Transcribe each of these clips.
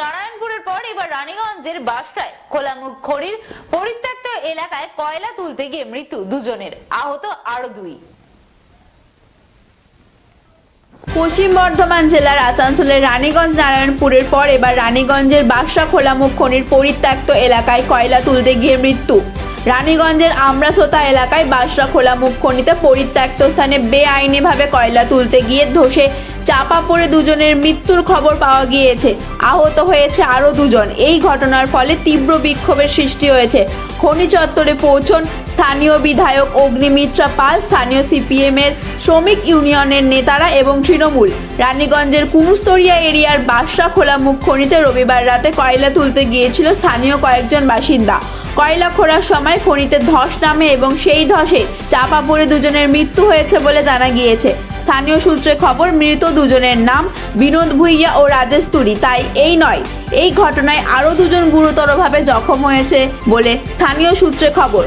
নারায়ণপুরের পর এবার রানীগঞ্জের বাসটায় খোলামুখ খড়ির পরিত্যক্ত এলাকায় কয়লা তুলতে গিয়ে মৃত্যু দুজনের, আহত আরও দুই। পশ্চিম বর্ধমান জেলার আসানসোলের রানীগঞ্জ নারায়ণপুরের পর এবার রানীগঞ্জের বাসা খোলামুখ খনির পরিত্যক্ত এলাকায় কয়লা তুলতে গিয়ে মৃত্যু। রানীগঞ্জের আমরাসোতা এলাকায় বাসরা খোলামুখ খনিতে পরিত্যক্ত স্থানে বেআইনিভাবে কয়লা তুলতে গিয়ে ধসে চাপা পড়ে দুজনের মৃত্যুর খবর পাওয়া গিয়েছে। আহত হয়েছে আরও দুজন। এই ঘটনার ফলে তীব্র বিক্ষোভের সৃষ্টি হয়েছে। খনি চত্বরে পৌঁছন স্থানীয় বিধায়ক অগ্নিমিত্রা পাল, স্থানীয় সিপিএমের শ্রমিক ইউনিয়নের নেতারা এবং তৃণমূল। রানীগঞ্জের কুমুস্তরিয়া এরিয়ার বাসরা খোলা মুখ খনিতে রবিবার রাতে কয়লা তুলতে গিয়েছিল স্থানীয় কয়েকজন বাসিন্দা। কয়লা খোঁড়ার সময় খনিতে ধস নামে এবং সেই ধসে চাপা পড়ে দুজনের মৃত্যু হয়েছে বলে জানা গিয়েছে। স্থানীয় সূত্রে খবর, মৃত দুজনের নাম বিনোদ ভুইয়া ও রাজেশ তুরি। তাই এই নয়, এই ঘটনায় আরও দুজন গুরুতরভাবে জখম হয়েছে বলে স্থানীয় সূত্রে খবর।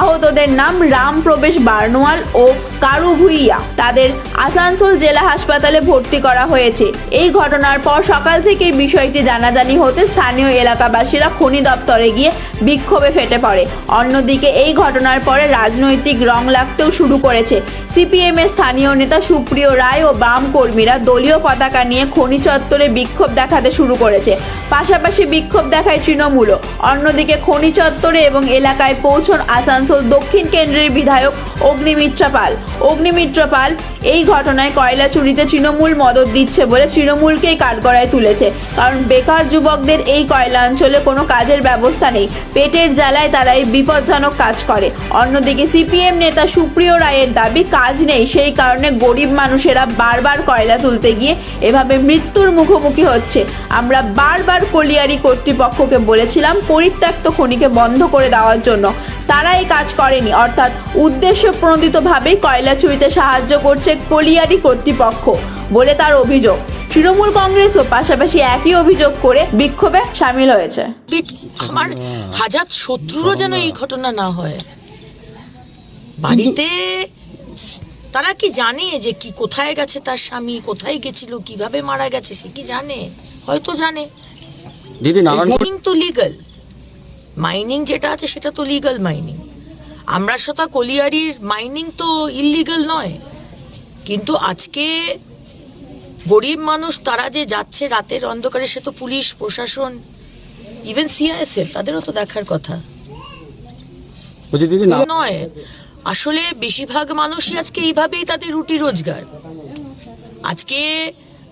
আহতদের নাম রাম প্রবেশ বার্নোয়াল ও কারু ভুইয়া তাদের আসানসোল জেলা হাসপাতালে ভর্তি করা হয়েছে। এই ঘটনার পর সকাল থেকেই বিষয়টি জানাজানি হতে স্থানীয় এলাকাবাসীরা খনি দপ্তরে গিয়ে বিক্ষোভে ফেটে পড়ে। অন্যদিকে এই ঘটনার পরে রাজনৈতিক রং লাগতেও শুরু করেছে। সিপিএম এর স্থানীয় নেতা সুপ্রিয় রায় ও বাম কর্মীরা দলীয় পতাকা নিয়ে খনি চত্বরে বিক্ষোভ দেখাতে শুরু করেছে। পাশাপাশি বিক্ষোভ দেখায় তৃণমূলও। অন্যদিকে খনি চত্বরে এবং এলাকায় পৌঁছন আসানসোল দক্ষিণ কেন্দ্রের বিধায়ক অগ্নিমিত্রা পাল। অগ্নিমিত্রা পাল, এই ঘটনায় কয়লা চুরিতে তৃণমূল মদত দিচ্ছে বলে তৃণমূলকেই কাঠগড়ায় তুলেছে। কারণ বেকার যুবকদের এই কয়লা অঞ্চলে কোনো কাজের ব্যবস্থা নেই। পেটের জ্বালায় তারা এই বিপজ্জনক কাজ করে। অন্যদিকে সিপিএম নেতা সুপ্রিয় রায়ের দাবি, কাজ নেই। সেই কারণে গরিব মানুষেরা বারবার কয়লা তুলতে গিয়ে এভাবে মৃত্যুর মুখোমুখি হচ্ছে। আমরা বারবার কলিয়ারি কর্তৃপক্ষকে বলেছিলাম, পরিত্যক্ত খনিকে বন্ধ করে দেওয়ার জন্য। তারা এই কাজ করেনি। অর্থাৎ উদ্দেশ্য প্রণোদিতভাবেই কয়লা চুরিতে সাহায্য করছে কলিয়ারি কর্তৃপক্ষ বলে তার অভিযোগ। তৃণমূল কংগ্রেসও পাশাপাশি একই অভিযোগ করে বিক্ষোভে সামিল হয়েছে। আমার হাজার শত্রুরও যেন এই ঘটনা না হয়। বাড়িতে তারা কি জানে যে কি কোথায় গেছে তার স্বামী কোথায় গেছিল কীভাবে মারা গেছে সে কি জানে? হয়তো জানে। দিদি নারায়ণ মাইনিং তো লিগাল মাইনিং যেটা আছে সেটা তো লিগাল মাইনিং আমরা সাথে কলিয়ারির মাইনিং তো ইললিগাল নয়। কিন্তু আজকে গরিব মানুষ তারা যে যাচ্ছে রাতের অন্ধকারে সে তো পুলিশ প্রশাসন ইভেন সিআইএসএফ তাদেরও তো দেখার কথা। নয়। আসলে বেশিরভাগ মানুষই আজকে এইভাবেই তাদের রুটি রোজগার। আজকে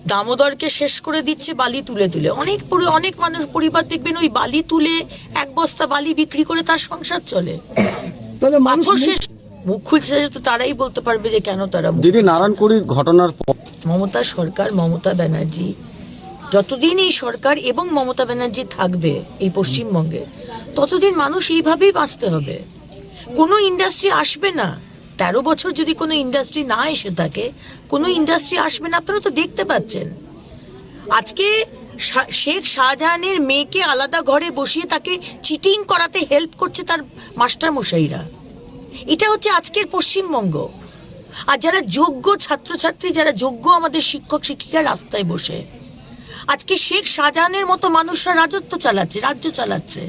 দামোদরকে শেষ করে দিচ্ছে বালি তুলে তুলে। অনেক পরি- অনেক মানুষ পরিবার দেখবেন ওই বালি তুলে এক বস্তা বালি বিক্রি করে তার সংসার চলে। তাহলে পাথর শেষ মুখ খুলছে তো তারাই বলতে পারবে যে কেন তারা দিদি নারায়ণকুড়ির ঘটনার পর মমতা সরকার মমতা ব্যানার্জি। যতদিন এই সরকার এবং মমতা ব্যানার্জি থাকবে এই পশ্চিমবঙ্গে ততদিন মানুষ এইভাবেই বাঁচতে হবে। কোনো ইন্ডাস্ট্রি আসবে না। তেরো বছর যদি কোনো ইন্ডাস্ট্রি না এসে থাকে, কোনো ইন্ডাস্ট্রি আসবে না, আপনারা তো দেখতে পাচ্ছেন। আজকে শেখ শাহজাহানের মেয়েকে আলাদা ঘরে বসিয়ে তাকে চিটিং করাতে হেল্প করছে তার মাস্টারমশাইরা। এটা হচ্ছে আজকের পশ্চিমবঙ্গ। আর যারা যোগ্য ছাত্রছাত্রী, যারা যোগ্য আমাদের শিক্ষক, শিক্ষিকা রাস্তায় বসে, আজকে শেখ শাহজাহানের মতো মানুষরা রাজত্ব চালাচ্ছে, রাজ্য চালাচ্ছে।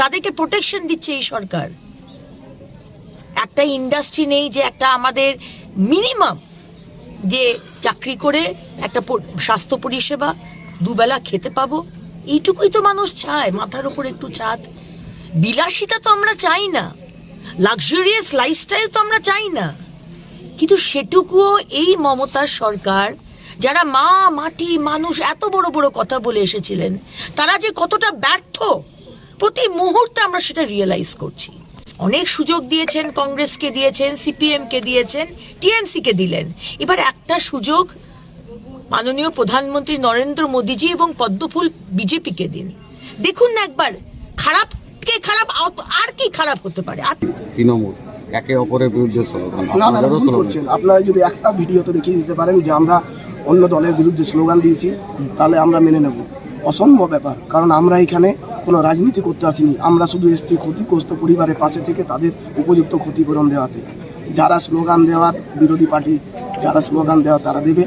তাদেরকে প্রোটেকশন দিচ্ছে এই সরকার। একটা ইন্ডাস্ট্রি নেই যে একটা আমাদের মিনিমাম যে চাকরি করে একটা স্বাস্থ্য পরিষেবা দুবেলা খেতে পাবো। এইটুকুই তো মানুষ চায়, মাথার উপর একটু ছাদ বিলাসিতা তো আমরা চাই না লাক্সারিয়াস লাইফস্টাইল তো আমরা চাই না। কিন্তু সেটুকুও এই মমতার সরকার, যারা মা, মাটি, মানুষ এত বড় বড় কথা বলে এসেছিলেন, তারা যে কতটা ব্যর্থ, প্রতি মুহূর্তে আমরা সেটা রিয়েলাইজ করছি। অনেক সুযোগ দিয়েছেন কংগ্রেসকে দিয়েছেন সিপিএমকে দিয়েছেন টিএমসিকে দিলেন। এবার একটা সুযোগ মাননীয় প্রধানমন্ত্রী নরেন্দ্র মোদীজি এবং পদ্মফুল বিজেপিকে দিন। দেখুন না একবার খারাপকে খারাপ আর কি খারাপ হতে পারে? আর তৃণমূল একে অপরের বিরুদ্ধে স্লোগান। আপনারা যদি একটা ভিডিওতে দেখিয়ে দিতে পারেন যে আমরা অন্য দলের বিরুদ্ধে স্লোগান দিয়েছি তাহলে আমরা মেনে নেব। অসম্ভব ব্যাপার কারণ আমরা এখানে কোনো রাজনীতি করতে আসিনি। আমরা শুধু এসছি ক্ষতিগ্রস্ত পরিবারের পাশে থেকে তাদের উপযুক্ত ক্ষতিপূরণ দেওয়াতে। যারা স্লোগান দেওয়ার বিরোধী পার্টি যারা স্লোগান দেওয়া তারা দেবে।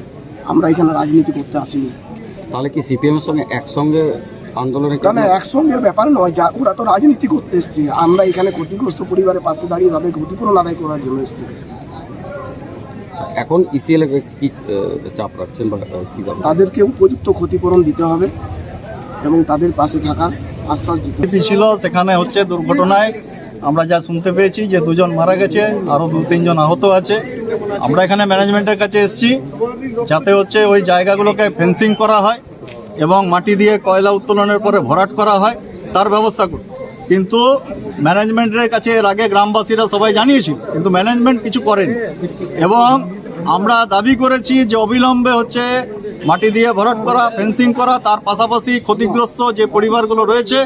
আমরা এখানে রাজনীতি করতে আসিনি। তাহলে কি সিপিএম সঙ্গে একসঙ্গে আন্দোলনে না না একসঙ্গের ব্যাপার নয়। যা ওরা তো রাজনীতি করতে এসছে। আমরা এখানে ক্ষতিগ্রস্ত পরিবারের পাশে দাঁড়িয়ে তাদের ক্ষতিপূরণ আদায় করার জন্য এসেছি। এখন ইসিএল কি চাপ রাখছেন বা তাদেরকে উপযুক্ত ক্ষতিপূরণ দিতে হবে এবং তাদের পাশে থাকার আশ্বাস দিতে। ছিল সেখানে হচ্ছে দুর্ঘটনায় আমরা যা শুনতে পেয়েছি যে দুজন মারা গেছে, আরও দু তিনজন আহত আছে। আমরা এখানে ম্যানেজমেন্টের কাছে এসেছি, যাতে হচ্ছে ওই জায়গাগুলোকে ফেন্সিং করা হয় এবং মাটি দিয়ে কয়লা উত্তোলনের পরে ভরাট করা হয়, তার ব্যবস্থা করুন। কিন্তু ম্যানেজমেন্টের কাছে এর আগে গ্রামবাসীরা সবাই জানিয়েছিল, কিন্তু ম্যানেজমেন্ট কিছু করেনি। এবং আমরা দাবি করেছি যে অবিলম্বে হচ্ছে মাটি দিয়ে ভরাট করা ফেন্সিং করা, তার পাশাপাশি ক্ষতিগ্রস্ত যে পরিবারগুলো রয়েছে,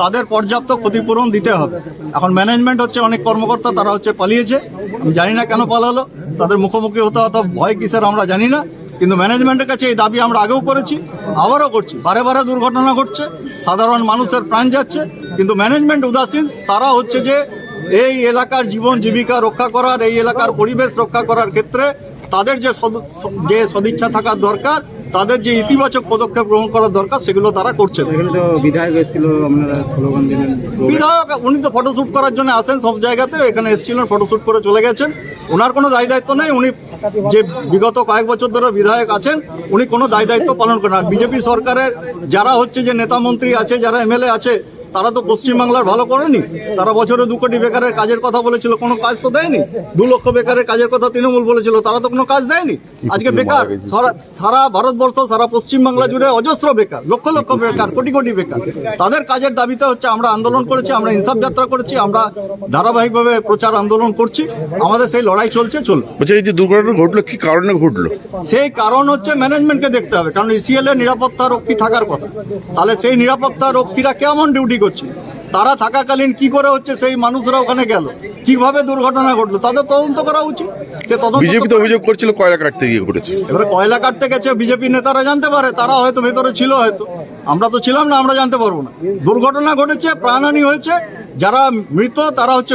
তাদের পর্যাপ্ত ক্ষতিপূরণ দিতে হবে। এখন ম্যানেজমেন্ট হচ্ছে অনেক কর্মকর্তা, তারা হচ্ছে পালিয়েছে। আমি জানি না কেন পালালো, তাদের মুখোমুখি হতে হতো ভয় কিসের আমরা জানি না। কিন্তু ম্যানেজমেন্টের কাছে এই দাবি আমরা আগেও করেছি, আবারও করছি। বারে বারে দুর্ঘটনা ঘটছে, সাধারণ মানুষের প্রাণ যাচ্ছে, কিন্তু ম্যানেজমেন্ট উদাসীন, তারা হচ্ছে যে এই এলাকার জীবন জীবিকা রক্ষা করার, এই এলাকার পরিবেশ রক্ষা করার ক্ষেত্রে তাদের যে যে সদিচ্ছা থাকার দরকার তাদের যে ইতিবাচক পদক্ষেপ গ্রহণ করার দরকার সেগুলো তারা করছেন। এখানে তো বিধায়ক এসেছিল আপনারা স্লোগান দিলেন। বিধায়ক উনি তো ফটোশ্যুট করার জন্য আসেন সব জায়গাতে এখানে এসেছিলেন ফটোশ্যুট করে চলে গেছেন। ওনার কোনো দায় দায়িত্ব নেই উনি যে বিগত কয়েক বছর ধরে বিধায়ক আছেন উনি কোনো দায় দায়িত্ব পালন করেন আর বিজেপি সরকারের যারা হচ্ছে যে নেতা মন্ত্রী আছে যারা এমএলএ আছে তারা তো পশ্চিমবাংলার ভালো করেনি। তারা বছরে দু কোটি বেকারের কাজের কথা বলেছিল কোনো কাজ তো দেয়নি। দু লক্ষ বেকারের কাজের কথা তৃণমূল বলেছিল তারা তো কোনো কাজ দেয়নি। আজকে বেকার সারা ভারতবর্ষ সারা পশ্চিমবাংলা জুড়ে অজস্র বেকার লক্ষ লক্ষ বেকার কোটি কোটি বেকার। তাদের কাজের দাবিতে হচ্ছে আমরা আন্দোলন করেছি আমরা ইনসাফ যাত্রা করেছি আমরা ধারাবাহিকভাবে প্রচার আন্দোলন করছি আমাদের সেই লড়াই চলছে চলবে বলছে এই যে দুর্ঘটনা ঘটলো কি কারণে ঘটলো? সেই কারণ হচ্ছে ম্যানেজমেন্টকে দেখতে হবে কারণ ইসিএল এর নিরাপত্তা রক্ষী থাকার কথা। তাহলে সেই নিরাপত্তা রক্ষীরা কেমন ডিউটি করছে। তারা থাকাকালীন কি করে হচ্ছে সেই মানুষরা ওখানে গেল। কীভাবে দুর্ঘটনা ঘটলো তাদের তদন্ত করা উচিত। সে তদন্ত বিজেপি তো অভিযোগ করছিল কয়লা কাটতে গিয়ে ঘটেছে। এবারে কয়লা কাটতে গেছে বিজেপি নেতারা জানতে পারে তারা হয়তো ভেতরে ছিল হয়তো। আমরা তো ছিলাম না আমরা জানতে পারব না। দুর্ঘটনা ঘটেছে প্রাণহানি হয়েছে যারা মৃত তারা হচ্ছে